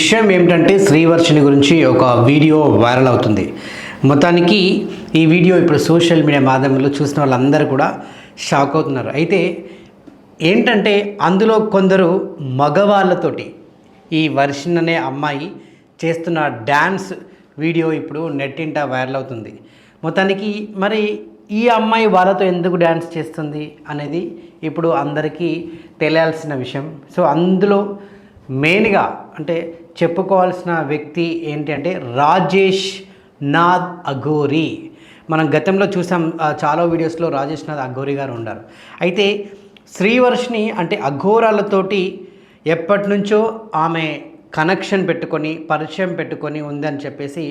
విషయం ఏమిటంటే శ్రీవర్షిని గురించి ఒక వీడియో వైరల్ అవుతుంది. మొత్తానికి ఈ వీడియో ఇప్పుడు సోషల్ మీడియా మాధ్యమంలో చూసిన వాళ్ళందరూ కూడా షాక్ అవుతున్నారు. అయితే ఏంటంటే అందులో కొందరు మగవాళ్ళతోటి ఈ వర్షిన్ అనే అమ్మాయి చేస్తున్న డ్యాన్స్ వీడియో ఇప్పుడు నెట్టింట వైరల్ అవుతుంది. మొత్తానికి మరి ఈ అమ్మాయి వాళ్ళతో ఎందుకు డ్యాన్స్ చేస్తుంది అనేది ఇప్పుడు అందరికీ తెలియాల్సిన విషయం. సో అందులో మెయిన్గా అంటే చెప్పుకోవాల్సిన వ్యక్తి ఏంటి అంటే రాజేష్ నాథ్ అఘోరి. మనం గతంలో చూసాం చాలా వీడియోస్లో రాజేష్ నాథ్ అఘోరి గారు ఉన్నారు. అయితే శ్రీవర్షిని అంటే అఘోరాలతోటి ఎప్పటి నుంచో ఆమె కనెక్షన్ పెట్టుకొని పరిచయం పెట్టుకొని ఉందని చెప్పేసి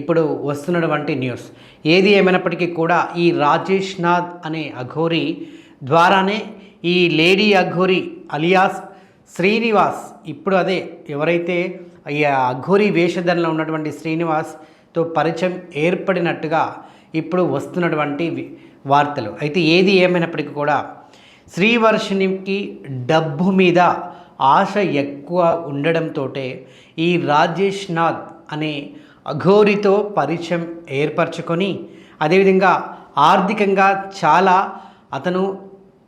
ఇప్పుడు వస్తున్నటువంటి న్యూస్. ఏది ఏమైనప్పటికీ కూడా ఈ రాజేష్ నాథ్ అనే అఘోరి ద్వారానే ఈ లేడీ అఘోరి అలియాస్ శ్రీనివాస్ ఇప్పుడు అదే ఎవరైతే ఈ అఘోరి వేషధరణలో ఉన్నటువంటి శ్రీనివాస్తో పరిచయం ఏర్పడినట్టుగా ఇప్పుడు వస్తున్నటువంటి వార్తలు. అయితే ఏది ఏమైనప్పటికీ కూడా శ్రీవర్షినికి డబ్బు మీద ఆశ ఎక్కువ ఉండడంతో ఈ రాజేష్ నాథ్ అనే అఘోరితో పరిచయం ఏర్పరచుకొని అదేవిధంగా ఆర్థికంగా చాలా అతను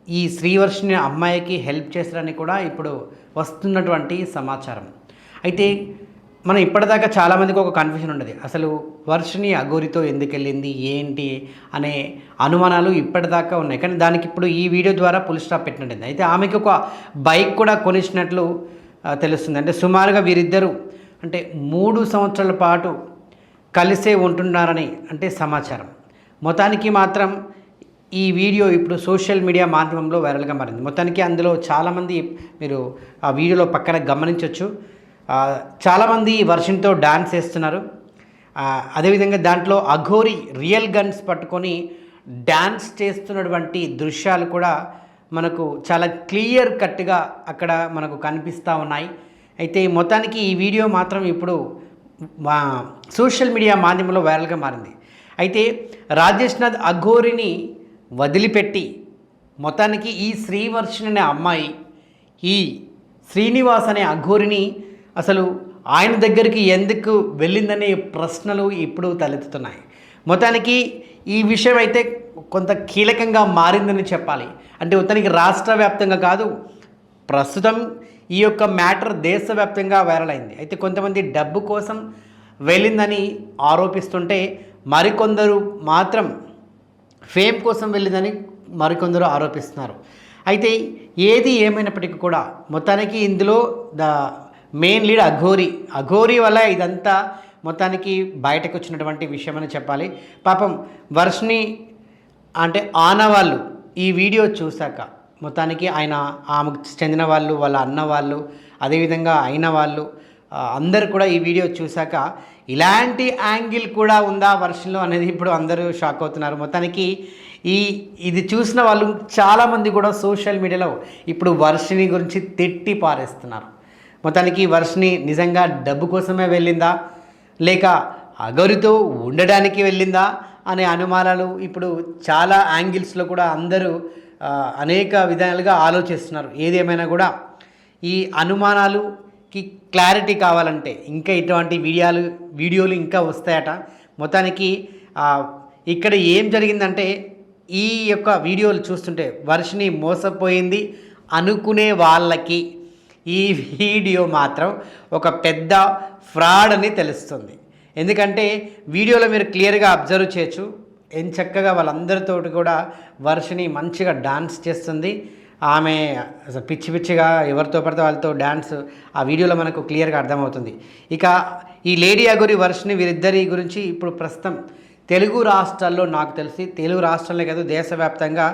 ఈ శ్రీవర్షిని అమ్మాయికి హెల్ప్ చేస్తారని కూడా ఇప్పుడు వస్తున్నటువంటి సమాచారం. అయితే మనం ఇప్పటిదాకా చాలామందికి ఒక కన్ఫ్యూషన్ ఉండదు. అసలు వర్షిని అఘోరితో ఎందుకు వెళ్ళింది ఏంటి? అనే అనుమానాలు ఇప్పటిదాకా ఉన్నాయి. కానీ దానికి ఇప్పుడు ఈ వీడియో ద్వారా పులి స్టాప్ పెట్టినట్టుంది. అయితే ఆమెకి ఒక బైక్ కూడా కొనిచ్చినట్లు తెలుస్తుంది. అంటే సుమారుగా వీరిద్దరూ అంటే మూడు సంవత్సరాల పాటు కలిసే ఉంటున్నారని అంటే సమాచారం. మొత్తానికి మాత్రం ఈ వీడియో ఇప్పుడు సోషల్ మీడియా మాధ్యమంలో వైరల్గా మారింది. మొత్తానికి అందులో చాలామంది మీరు ఆ వీడియోలో పక్కన గమనించవచ్చు చాలామంది ఈ వర్షన్తో డాన్స్ చేస్తున్నారు అదేవిధంగా దాంట్లో అఘోరి రియల్ గన్స్ పట్టుకొని డ్యాన్స్ చేస్తున్నటువంటి దృశ్యాలు కూడా మనకు చాలా క్లియర్ కట్గా అక్కడ మనకు కనిపిస్తూ ఉన్నాయి. అయితే మొత్తానికి ఈ వీడియో మాత్రం ఇప్పుడు మా సోషల్ మీడియా మాధ్యమంలో వైరల్గా మారింది. అయితే రాజేష్నాథ్ అఘోరిని వదిలిపెట్టి మొత్తానికి ఈ శ్రీవర్షన్ అనే అమ్మాయి ఈ శ్రీనివాస్ అనే అఘోరిని అసలు ఆయన దగ్గరికి ఎందుకు వెళ్ళిందనే ప్రశ్నలు ఇప్పుడు తలెత్తుతున్నాయి. మొత్తానికి ఈ విషయం అయితే కొంత కీలకంగా మారిందని చెప్పాలి. అంటే మొత్తానికి రాష్ట్ర వ్యాప్తంగా కాదు ప్రస్తుతం ఈ యొక్క మ్యాటర్ దేశవ్యాప్తంగా వైరల్ అయింది. అయితే కొంతమంది డబ్బు కోసం వెళ్ళిందని ఆరోపిస్తుంటే మరికొందరు మాత్రం ఫేమ్ కోసం వెళ్ళిందని మరికొందరు ఆరోపిస్తున్నారు. అయితే ఏది ఏమైనప్పటికీ కూడా మొత్తానికి ఇందులో the main lead Aghori. Aghori వల్ల ఇదంతా మొత్తానికి బయటకు వచ్చినటువంటి విషయం అని చెప్పాలి. పాపం వర్షిని అంటే ఆనవాళ్ళు ఈ వీడియో చూశాక మొత్తానికి ఆయన ఆమెకు చెందిన వాళ్ళు వాళ్ళ అన్న వాళ్ళు అదేవిధంగా అయిన వాళ్ళు అందరు కూడా ఈ వీడియో చూశాక ఇలాంటి యాంగిల్ కూడా ఉందా వర్షంలో అనేది ఇప్పుడు అందరూ షాక్ అవుతున్నారు. మొత్తానికి ఈ ఇది చూసిన వాళ్ళు చాలామంది కూడా సోషల్ మీడియాలో ఇప్పుడు వర్షిని గురించి తిట్టి పారేస్తున్నారు. మొత్తానికి వర్షిని నిజంగా డబ్బు కోసమే వెళ్ళిందా? లేక అగరుతో ఉండడానికి వెళ్ళిందా? అనే అనుమానాలు ఇప్పుడు చాలా యాంగిల్స్లో కూడా అందరూ అనేక విధాలుగా ఆలోచిస్తున్నారు. ఏదేమైనా కూడా ఈ అనుమానాలుకి క్లారిటీ కావాలంటే ఇంకా ఇటువంటి వీడియోలు వీడియోలు ఇంకా వస్తాయట. మొత్తానికి ఇక్కడ ఏం జరిగిందంటే ఈ యొక్క వీడియోలు చూస్తుంటే వర్షిని మోసపోయింది అనుకునే వాళ్ళకి ఈ వీడియో మాత్రం ఒక పెద్ద ఫ్రాడ్ అని తెలుస్తుంది. ఎందుకంటే వీడియోలో మీరు క్లియర్గా అబ్జర్వ్ చేయొచ్చు. ఏం చక్కగా వాళ్ళందరితో కూడా వర్షిని మంచిగా డాన్స్ చేస్తుంది. ఆమె అసలు పిచ్చి పిచ్చిగా ఎవరితో పడితే వాళ్ళతో డ్యాన్స్ ఆ వీడియోలో మనకు క్లియర్గా అర్థమవుతుంది. ఇక ఈ లేడీ అగోరి వర్షిని వీరిద్దరి గురించి ఇప్పుడు ప్రస్తుతం తెలుగు రాష్ట్రాల్లో నాకు తెలిసి తెలుగు రాష్ట్రాలే కాదు దేశవ్యాప్తంగా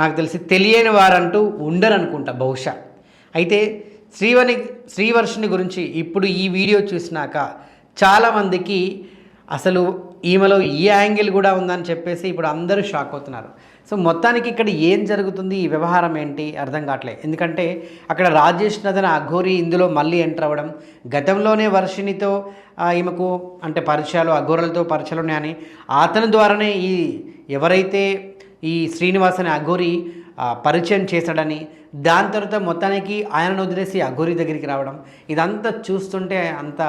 నాకు తెలిసి తెలియని వారంటూ ఉండరు అనుకుంటా బహుశా. అయితే శ్రీవని శ్రీవర్షిని గురించి ఇప్పుడు ఈ వీడియో చూసినాక చాలామందికి అసలు ఈమెలో ఈ యాంగిల్ కూడా ఉందని చెప్పేసి ఇప్పుడు అందరూ షాక్ అవుతున్నారు. సో మొత్తానికి ఇక్కడ ఏం జరుగుతుంది? ఈ వ్యవహారం ఏంటి? అర్థం కావట్లేదు ఎందుకంటే అక్కడ రాజేష్ నదన అఘోరి ఇందులో మళ్ళీ ఎంటర్ అవ్వడం గతంలోనే వర్షినితో ఈమెకు అంటే పరిచయాలు అఘోరలతో పరిచయాలు ఉన్నాయని అతని ద్వారానే ఈ ఎవరైతే ఈ శ్రీనివాస్ అనే అఘోరి పరిచయం చేశాడని దాని తర్వాత మొత్తానికి ఆయనను వదిలేసి అఘోరి దగ్గరికి రావడం ఇదంతా చూస్తుంటే అంత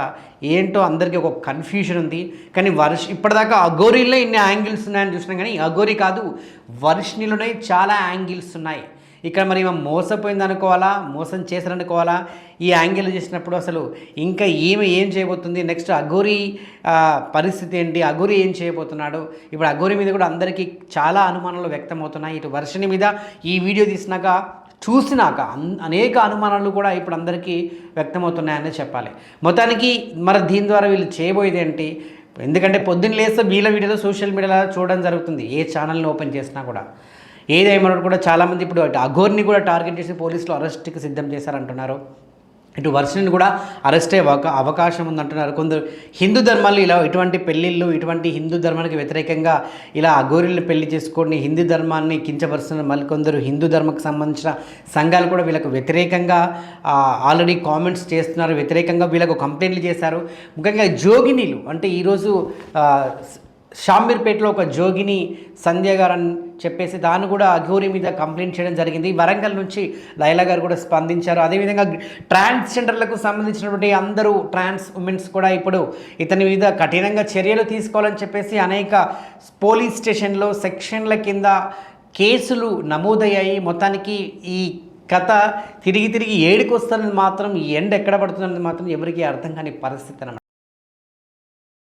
ఏంటో అందరికీ ఒక కన్ఫ్యూజన్ ఉంది. కానీ వర్ష ఇప్పటిదాకా అఘోరీలో ఇన్ని యాంగిల్స్ ఉన్నాయని చూసినాం కానీ అఘోరి కాదు వర్షినిలోనే చాలా యాంగిల్స్ ఉన్నాయి. ఇక్కడ మరి ఈమె మోసపోయింది అనుకోవాలా? మోసం చేశారనుకోవాలా? ఈ యాంగిల్ చేసినప్పుడు అసలు ఇంకా ఈమె ఏం చేయబోతుంది? నెక్స్ట్ అఘోరి పరిస్థితి ఏంటి? అఘోరి ఏం చేయబోతున్నాడు? ఇప్పుడు అఘోరి మీద కూడా అందరికీ చాలా అనుమానాలు వ్యక్తమవుతున్నాయి. ఇటు వర్షిని మీద ఈ వీడియో తీసినాక చూసినాక అనేక అనుమానాలు కూడా ఇప్పుడు అందరికీ వ్యక్తమవుతున్నాయని చెప్పాలి. మొత్తానికి మరి దీని ద్వారా వీళ్ళు చేయబోయేది ఏంటి? ఎందుకంటే పొద్దున్న లేస్తే వీళ్ళ వీడియోలో సోషల్ మీడియాలో చూడడం జరుగుతుంది. ఏ ఛానల్ని ఓపెన్ చేసినా కూడా. ఏదేమన్నా కూడా చాలామంది ఇప్పుడు అఘోర్ని కూడా టార్గెట్ చేసి పోలీసులు అరెస్ట్కి సిద్ధం చేశారంటున్నారు. ఇటు వర్షని కూడా అరెస్ట్ అయ్యే అవకా అవకాశం ఉందంటున్నారు. కొందరు హిందూ ధర్మాలు ఇలా ఇటువంటి పెళ్ళిళ్ళు ఇటువంటి హిందూ ధర్మానికి వ్యతిరేకంగా ఇలా అఘోరిల్ని పెళ్ళి చేసుకొని హిందూ ధర్మాన్ని కించపరుస్తున్న మళ్ళీ కొందరు హిందూ ధర్మకు సంబంధించిన సంఘాలు కూడా వీళ్ళకు వ్యతిరేకంగా ఆల్రెడీ కామెంట్స్ చేస్తున్నారు. వ్యతిరేకంగా వీళ్ళకు కంప్లైంట్లు చేశారు. ముఖ్యంగా జోగినీలు అంటే ఈరోజు షామీర్పేటలో ఒక జోగిని సంధ్య గారు చెప్పేసి దాన్ని కూడా అఘోరి మీద కంప్లైంట్ చేయడం జరిగింది. వరంగల్ నుంచి లైలా గారు కూడా స్పందించారు. అదేవిధంగా ట్రాన్స్జెండర్లకు సంబంధించినటువంటి అందరూ ట్రాన్స్ ఉమెన్స్ కూడా ఇప్పుడు ఇతని మీద కఠినంగా చర్యలు తీసుకోవాలని చెప్పేసి అనేక పోలీస్ స్టేషన్లో సెక్షన్ల కింద కేసులు నమోదయ్యాయి. మొత్తానికి ఈ కథ తిరిగి తిరిగి ఏడుకొస్తానని మాత్రం ఈ ఎండ ఎక్కడ పడుతుందని మాత్రం ఎవరికీ అర్థం కాని పరిస్థితి అనమాట